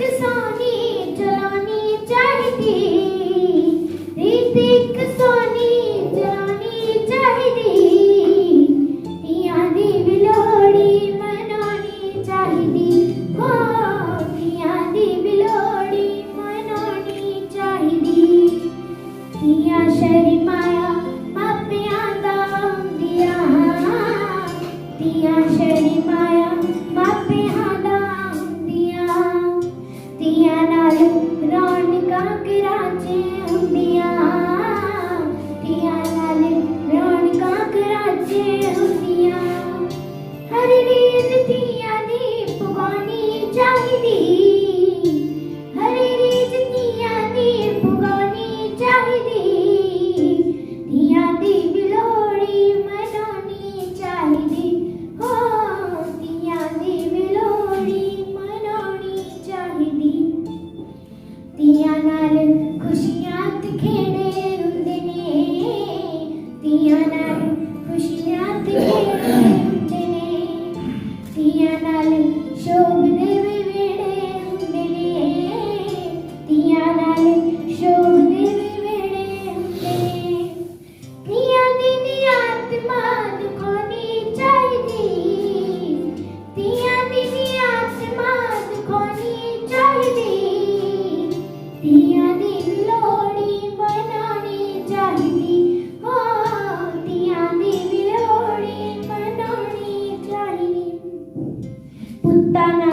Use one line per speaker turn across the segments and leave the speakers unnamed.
descrição. gran Putana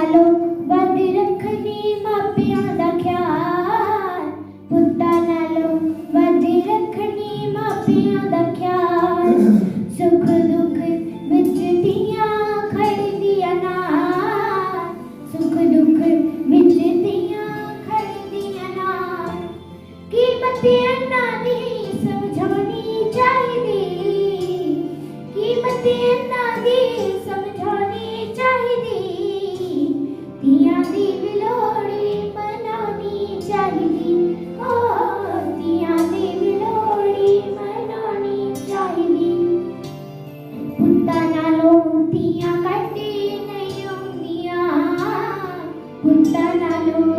कीमतियां नहीं समझानी चाहिए कीमतियां नहीं समझानी चाहिए तिया दी बिलोड़ी मनानी चाहिए ओ तिया दी बिलोड़ी मनानी चाहिए कुत्ता नालो तिया कट्टी नहीं उंदिया कुत्ता नालो